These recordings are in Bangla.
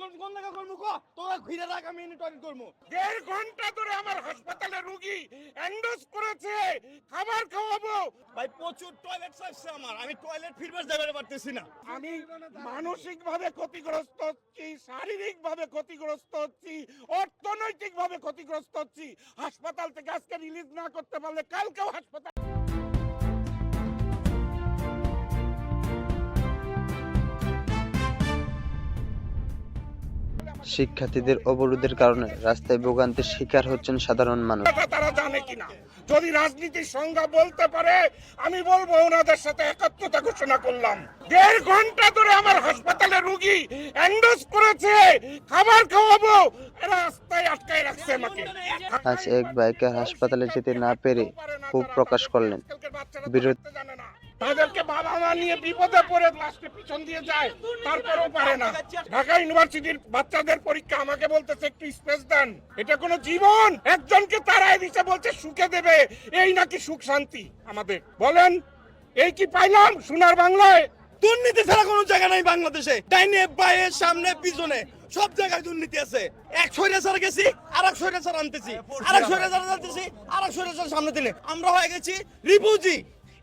টয়লেট করব কোন জায়গা করব কো তোরা ঘিরে রাখ আমি এনে টয়লেট করব। দেড় ঘণ্টা ধরে আমার হাসপাতালে রুগী এন্ডোজ করেছে খাবার খাওয়াবো। ভাই প্রচুর টয়লেট চাইছে আমার। আমি টয়লেট ফিরবার যাবে পারতেছি না। আমি মানসিক ভাবে ক্ষতিগ্রস্ত হচ্ছি শারীরিক ভাবে ক্ষতিগ্রস্ত হচ্ছি অর্থনৈতিক ভাবে ক্ষতিগ্রস্ত হচ্ছি। হাসপাতাল থেকে আজকে রিলিজ না করতে পারলে কালকেও হাসপাতাল শিক্ষার্থীদের অবরোধের কারণে রাস্তায় ভোগান্তির শিকার হচ্ছেন সাধারণ মানুষ। তারা জানে কিনা? যদি রাজনীতির সংজ্ঞা বলতে পারে আমি বলব ওনাদের সাথে একাত্মতা ঘোষণা করলাম। দেড় ঘণ্টা ধরে আমার হাসপাতালে রুগী এন্ডোজ করেছে খাবার খাওয়াবো রাস্তায় আটকায় রাখছে আমাকে। আজ এক বাইকার হাসপাতালে যেতে না পেরে খুব প্রকাশ করলেন। বিরোধ তাদেরকে বাবা মা নিয়ে বিপদে পড়ে লাস্টে পিছন দিয়ে যায়, তারপরেও পারে না। ঢাকা ইউনিভার্সিটির বাচ্চাদের পরীক্ষা আমাকে বলতেছে, একটু স্পেস দেন। এটা কোনো জীবন। একজনকে তারাই দিছে, বলছে, সুখে দেবে। এই নাকি সুখ শান্তি আমাদের। বলেন, এই কি পাইলাম সোনার বাংলায়? দুর্নীতি ছাড়া কোনো জায়গা নাই বাংলাদেশে। ডাইনে বাইরে সামনে, পিছনে, সব জায়গায় দুর্নীতি আছে। এক স্বৈরাচার গেছি আর এক স্বৈরাচার আনতেছি। আর এক স্বৈরাচার আনতেছি আর এক স্বৈরাচার সামনে দিলে। আমরা হয়ে গেছি রিফিউজি।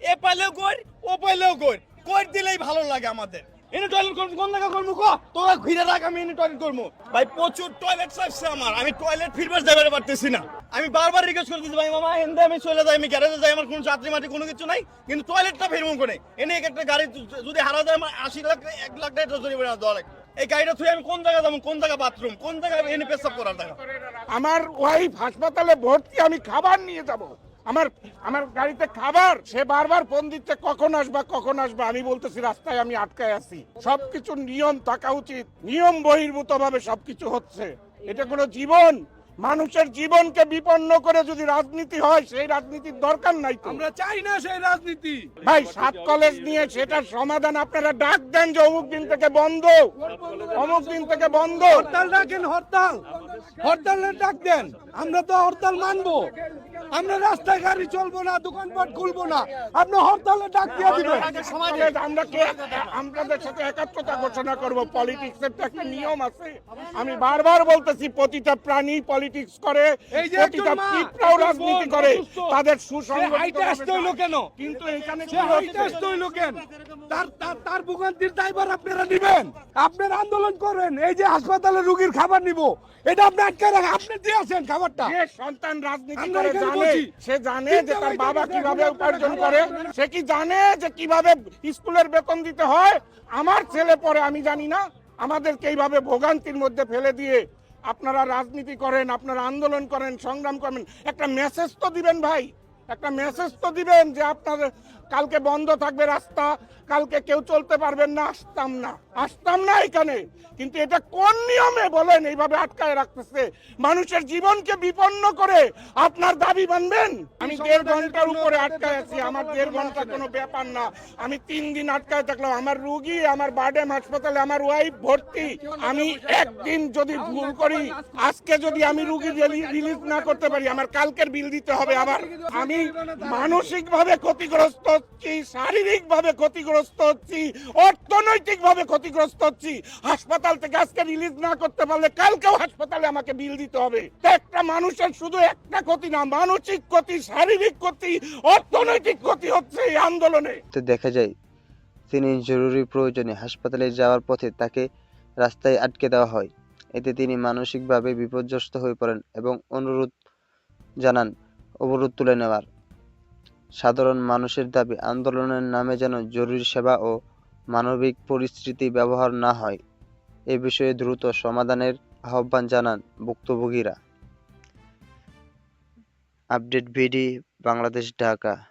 এ পাইলেও কই ও পাইলেও কই কই দিলেই ভালো লাগে আমাদের। এনে টয়লেট করব কোন জায়গা করব কো? তোরা ঘিরে রাখ আমি এনে টয়লেট করব। ভাই প্রচুর টয়লেট চাইছে আমার। আমি টয়লেট ফিরবার যাবে পারতেছি না। আমি বারবার রিকোয়েস্ট করতেছি ভাই মামা এনদে আমি চলে যাই আমি গ্যারেজে যাই আমার কোনো যাত্রী মাটি কোনো কিছু নাই কিন্তু টয়লেটটা ফিরবো করে। এনে এক একটা গাড়ি যদি হারা যায় আমার আশি লাখ এক লাখ টাকা জরিমানা দেওয়া লাগবে। এই গাড়িটা থুয়ে আমি কোন জায়গায় যাব কোন জায়গা বাথরুম কোন জায়গায় এনে পেশাব করার জায়গা? আমার ওয়াইফ হাসপাতালে ভর্তি আমি খাবার নিয়ে যাব। আমার আমার গাড়িতে খাবার সে বারবার ফোন দিচ্ছে কখন আসবা কখন আসবা? আমি বলতেছি রাস্তায় আমি আটকায় আছি। সবকিছু নিয়ম থাকা উচিত। নিয়ম বহির্ভূত ভাবে সবকিছু হচ্ছে। এটা কোনো জীবন। মানুষের জীবনকে বিপন্ন করে যদি রাজনীতি হয় সেই রাজনীতির দরকার নাই তো। আমরা চাই না সেই রাজনীতি। ভাই সাত কলেজ নিয়ে সেটার সমাধান আপনারা ডাক দেন যে অমুক দিন থেকে বন্ধ। অমুক দিন থেকে বন্ধ। হরতাল ডাকেন হরতাল। হরতালের ডাক দেন। আমরা তো হরতাল মানবো। আমরা রাস্তায় গাড়ি চলবো না দোকানপাট খুলবো না। আপনি হরতালের ডাক দিয়ে দিবেন। সমাজে আমরা কে? আমাদের সাথে একাত্মতা ঘোষণা করব। পলিটিক্সের তো একটা নিয়ম আছে। আমি বারবার বলতেছি প্রতিটা প্রাণী পলিটিক্স করে প্রতিটা পিঁপড়াও রাজনীতি করে তাদের সে সুসংগঠিত আসতে হইল কেন? কিন্তু এখানে আসতে হইল কেন? তার তার তার ভোগান্তির দায়ভার আপনারা নিবেন। আপনারা আন্দোলন করেন এই যে হাসপাতালে রুগীর খাবার নিব। এটা আপনি আটকে রাখেন। আপনি দিয়েছেন খাবারটা। যে সন্তান রাজনীতি করে জানে সে জানে যে তার বাবা কীভাবে উপার্জন করে সে কি জানে যে কীভাবে স্কুলের বেতন দিতে হয়? আমার ছেলে পরে আমি জানি না। আমাদেরকে এইভাবে ভোগান্তির মধ্যে ফেলে দিয়ে আপনারা রাজনীতি করেন আপনারা আন্দোলন করেন সংগ্রাম করেন একটা মেসেজ তো দিবেন ভাই একটা মেসেজ তো দিবেন যে আপনাদের কালকে বন্ধ থাকবে রাস্তা কালকে কেউ চলতে পারবেন না আসতাম না। আসতাম না এখানে। কিন্তু এটা কোন নিয়মে বলেন? এইভাবে আটকায় রাখতেছে। মানুষের জীবনকে বিপন্ন করে আপনার দাবি মানবেন? আমি দেড় ঘণ্টার উপরে আটকায় আছি। আমার দেড় ঘণ্টা কোনো ব্যাপার না। আমি তিন দিন আটকায় থাকলাম। আমার রুগী আমার বার্ডেম হাসপাতালে আমার ওয়াইফ ভর্তি। আমি একদিন যদি ভুল করি আজকে যদি আমি রুগী রিলিজ না করতে পারি আমার কালকের বিল দিতে হবে আবার। আমি মানসিক ভাবে ক্ষতিগ্রস্ত হচ্ছি শারীরিক ভাবে ক্ষতিগ্রস্ত হচ্ছি অর্থনৈতিক ভাবে ক্ষতিগ্রস্ত হচ্ছি। হাসপাতাল থেকে আজকে রিলিজ না করতে পারলে কালকেও হাসপাতালে আমাকে বিল দিতে হবে। একটা মানুষের শুধু একটা ক্ষতি না, মানসিক ক্ষতি, শারীরিক ক্ষতি, অর্থনৈতিক ক্ষতি হচ্ছে এই আন্দোলনে। দেখা যায়, তিনি জরুরি প্রয়োজনে হাসপাতালে যাওয়ার পথে তাকে রাস্তায় আটকে দেওয়া হয়। এতে তিনি মানসিকভাবে বিপর্যস্ত হয়ে পড়েন এবং অনুরোধ জানান, অবরোধ তুলে নেওয়ার। সাধারণ মানুষের দাবি, আন্দোলনের নামে যেন জরুরি সেবা ও মানবিক পরিস্থিতি ব্যবহার না হয়। এ বিষয়ে দ্রুত সমাধানের আহ্বান জানান ভুক্তভোগীরা। Update BD Bangladesh, Dhaka.